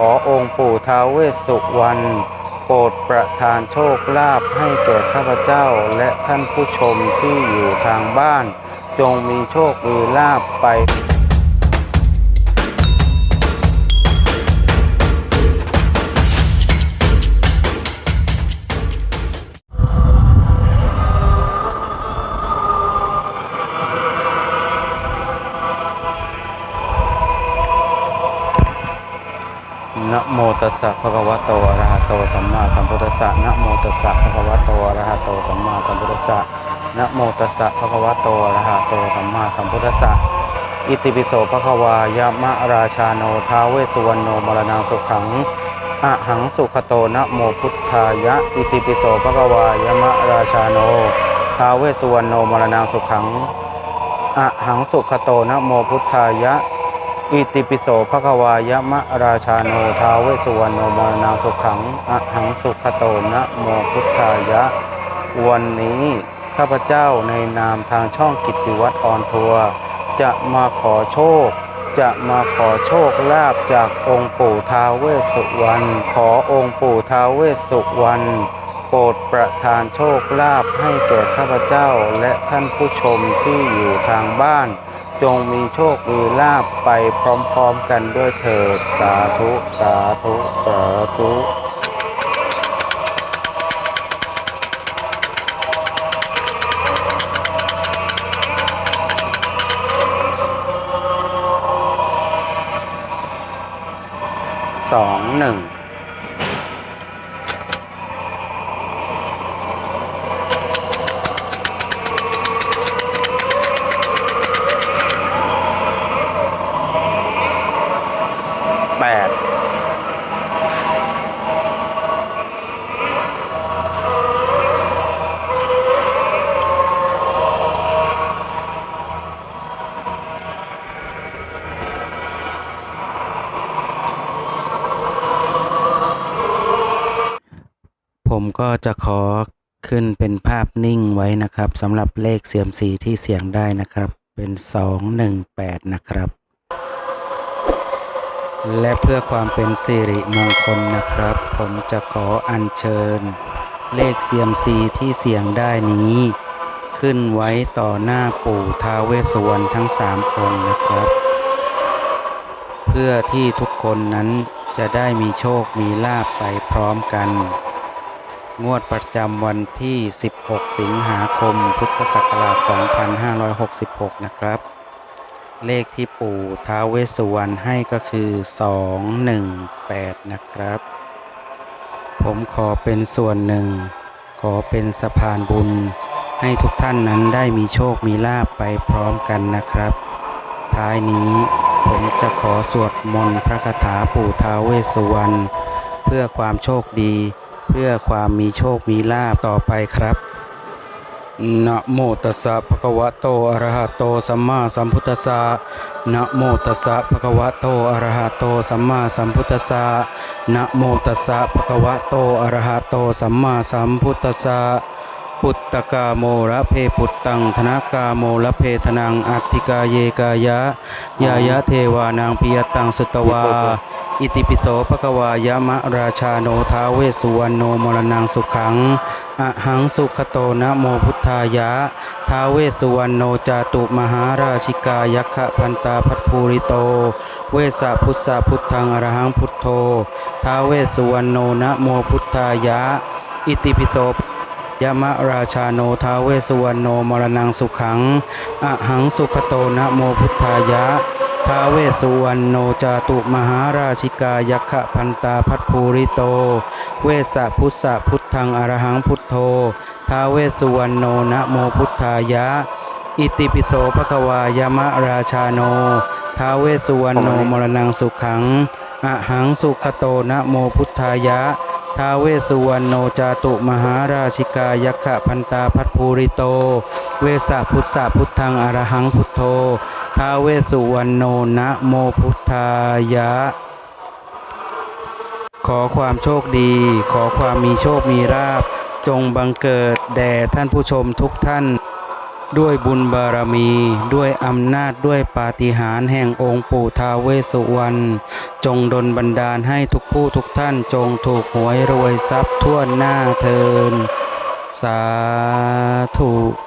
ขอองค์ปู่ท้าวเวสสุวรรณโปรดประทานโชคลาภให้แก่ข้าพเจ้าและท่านผู้ชมที่อยู่ทางบ้าน จงมีโชคมีลาภไป นะโมตัสสะภะคะวะโตอะระหะโตสัมมาสัมพุทธัสสะนะโมตัสสะภะคะวะโตอะระหะโตสัมมาสัมพุทธัสสะนะโมตัสสะภะคะวะโตอะระหะโตสัมมาสัมพุทธัสสะอิติปิโสภะคะวายะมะราชาโนท้าเวสุวรรณโนมรณังสุขังอะหังสุขโตนะโมพุทธายะอิติปิโสภะคะวายะมะราชาโนท้าเวสุวรรณโนมรณังสุขังอะหังสุขโตนะโมพุทธายะ อิติปิโสภควายมะราชาโนทาวเวสุวรรณโนมรณาสุขังอะหังสุขโตนะโมพุทธายะ วันนี้ข้าพเจ้าในนามทางช่องกิตติวัตรออนทัวร์จะมาขอโชค จะมาขอโชคลาภจากองค์ปู่ทาวเวสุวรรณขอองค์ปู่ทาวเวสุวรรณโปรดประทานโชคลาภให้แก่ข้าพเจ้าและท่านผู้ชมที่อยู่ทางบ้าน จงมีโชคมีลาภไปพร้อมๆกันด้วยเถิดสาธุสาธุสาธุสองหนึ่ง แปด ผมก็จะขอขึ้นเป็นภาพนิ่งไว้นะครับสำหรับเลขเสียมสีที่เสียงได้นะครับ เป็นสองหนึ่งแปดนะครับ และเพื่อความเป็นสิริมงคลนะครับ ผมจะขออัญเชิญ เลขเซียมซีที่เสียงได้นี้ ขึ้นไว้ต่อหน้าปู่ท้าเวสวรรณทั้งสามองค์นะครับ เพื่อที่ทุกคนนั้นจะได้มีโชคมีลาภไปพร้อมกัน งวดประจำวันที่ 16 สิงหาคม พุทธศักราช 2566 นะครับ เลขที่ปู่ท้าเวสุวรรณให้ก็คือ 218 นะครับ ผมขอเป็นส่วนหนึ่ง ขอเป็นสะพานบุญ ให้ทุกท่านนั้นได้มีโชคมีลาภไปพร้อมกันนะครับ ท้ายนี้ผมจะขอสวดมนต์พระคาถาปู่ท้าเวสุวรรณเพื่อความโชคดี พื่อความมีโชคมีลาภต่อไปครับนะโมตัสสะภะคะวะโตอะระหะโตสัมมาสัมพุทธัสสะนะโมตัสสะภะคะวะโตอะระหะโตสัมมาสัมพุทธัสสะนะโมตัสสะภะคะวะโตอะระหะโตสัมมาสัมพุทธัสสะ ปุตตกาโมระเพปุตตังธนกาโมระเพทนังอัติกาเยกายะยายะเทวานังปิยตังสุตวา อิติปิโสภะคะวายามะราชาโนท้าเวสุวรรณโนมรณังสุขังอะหังสุขโตนะโมพุทธายะท้าเวสุวรรณโนจาตุมหาราชิกายักขะพันตาพัทภูริโต เวสสะพุทธะพุทธังอรหังพุทโธท้าเวสสุวรรณโนนะโมพุทธายะ อิติปิโส ยมะราชาโนท้าเวสุวรรณโนมรณังสุขังอะหังสุขโตนะโมพุทธายะท้าเวสุวรรณโนจาตุมหาราชิกายักขะพันตาพัทภูริโต เวสะพุทธะพุทธังอรหังพุทโธท้าเวสุวรรณโนนะโมพุทธายะ อิติปิโสภควายมะราชาโนท้าเวสสุวรรณโนมรณังสุขังอะหังสุขโตนะโมพุทธายะ ท้าเวสุวรรณโนจาตุมหาราชิกายักขะพันตาพัทภูริโต เวสสะพุทธะพุทธังอรหังพุทโธท้าเวสสุวรรณโนนะโมพุทธายะ ขอความโชคดี ขอความมีโชคมีราบ จงบังเกิดแด่ท่านผู้ชมทุกท่าน ด้วยบุญบารมี ด้วยอำนาจด้วยปาฏิหาริย์แห่งองค์ปู่ทาวเวสุวรรณจจงดลบันดาลให้ทุกผู้ทุกท่านจงถูกหวยรวยทรัพย์ทั่วหน้าเทินสาธุ